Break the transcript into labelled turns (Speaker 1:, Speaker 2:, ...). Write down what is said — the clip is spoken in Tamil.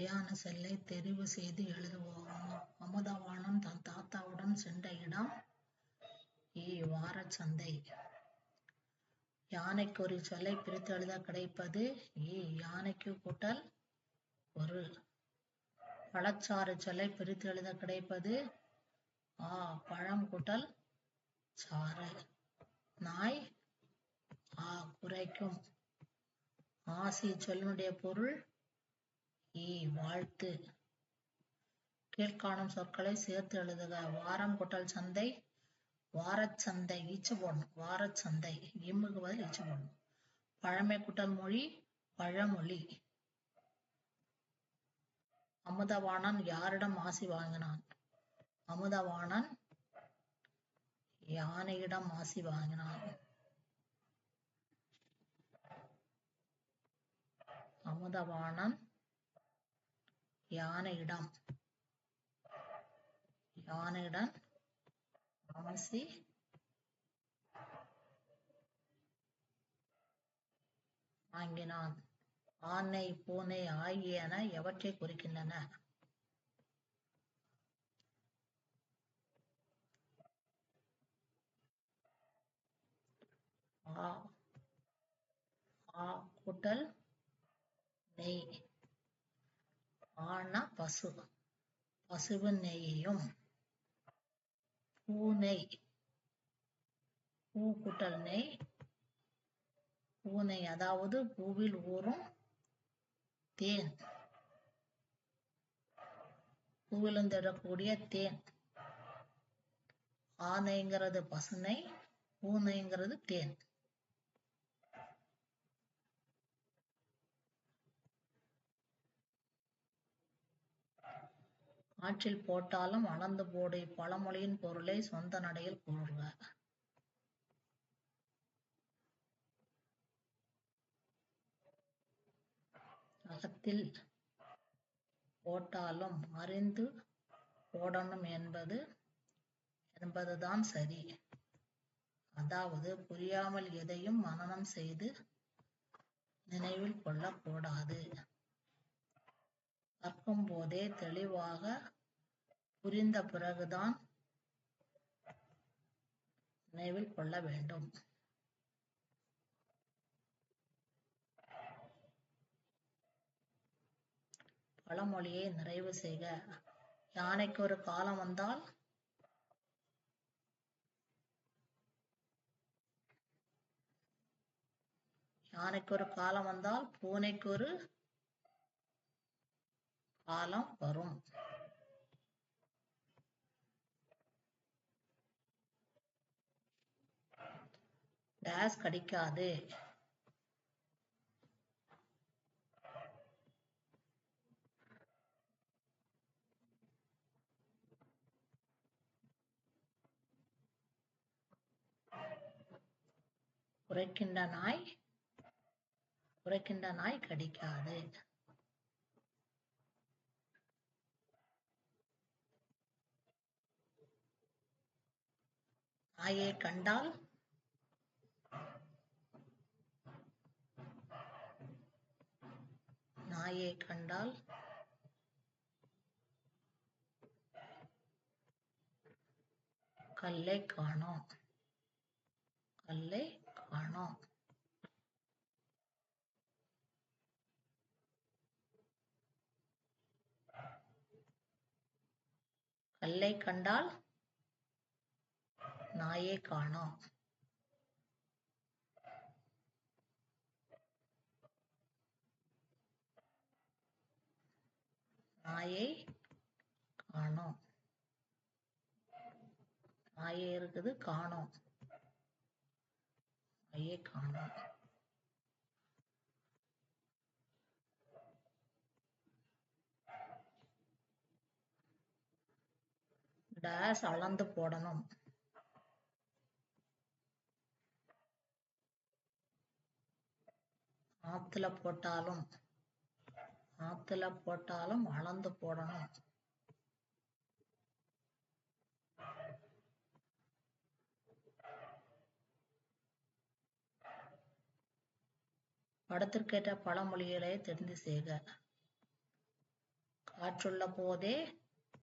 Speaker 1: சரியான செல்லை தெரிவு செய்து எழுதுவோம். அமுதவாணன் தன் தாத்தாவுடன் சென்ற இடம் இவ்வார சந்தை. யானைக்கு ஒரு சொல்லை பிரித்து எழுத கிடைப்பது? இ யானைக்கு கூட்டல் ஒரு. பழச்சாறு சொல்லை பிரித்து எழுத கிடைப்பது? ஆ பழம் கூட்டல் சாறு. நாய் ஆ குறைக்கும். ஆசி சொல்லினுடைய பொருள் ஈ வாழ்த்து. கீழ்காணும் சொற்களை சேர்த்து எழுதுக. வாரம் குட்டல் சந்தை வாரச்சந்தை ஈச்சு போடணும். வாரச்சந்தை இம்முக்கு பதில் ஈச்சு போடணும். பழமை குட்டல் மொழி பழமொழி. அமுதவாணன் யாரிடம் ஆசி வாங்கினான்? அமுதவாணன் யானையிடம் ஆசி வாங்கினான்? அமுதவாணன் யானையிடம் யானையிடம் ஆசி. வாங்கினான். ஆனை பூனை ஆகியன எவற்றை குறிக்கின்றன? ஆ ஆ கூட்டல் நெய். ஆனா பசு பசுவு நெய்யையும் பூனை பூ கூட்டல் நெய். பூனை அதாவது பூவில் ஊறும் தேன். பூவிலிருந்து எடுக்கக்கூடிய தேன். ஆனைங்கிறது பசுனை பூனைங்கிறது தேன். ஆற்றில் போட்டாலும் அளந்து போடு இப்பழமொழியின் பொருளை சொந்த நடையில் கூறுக அகத்தில் போட்டாலும் அறிந்து போடணும் என்பது என்பதுதான் சரி. அதாவது புரியாமல் எதையும் மனனம் செய்து நினைவில் கொள்ளக்கூடாது கற்கும் போதே தெளிவாக புரிந்த பிறகுதான் நினைவில் கொள்ள வேண்டும். பழமொழியை நிறைவு செய்க. யானைக்கு ஒரு காலம் வந்தால் யானைக்கு ஒரு காலம் வந்தால் பூனைக்கு ஒரு காலம் வரும். டேஸ் கடிக்காது. உரைக்கின்ற நாய் உரைக்கின்ற நாய் கடிக்காது. நாயை கண்டால் நாயை கண்டால் கல்லை காணோம். கல்லை காணோம். கல்லை கண்டால் நாயை காணோம். நாயை காணோம். நாயே இருக்குது காணோம். நாயே காணோம். டேஸ் அளந்து போடணும். ஆத்துல போட்டாலும் ஆத்துல போட்டாலும் அளந்து போடணும். படத்திற்கேற்ற பழமொழிகளை தெரிந்து செய்க. காற்றுள்ள போதே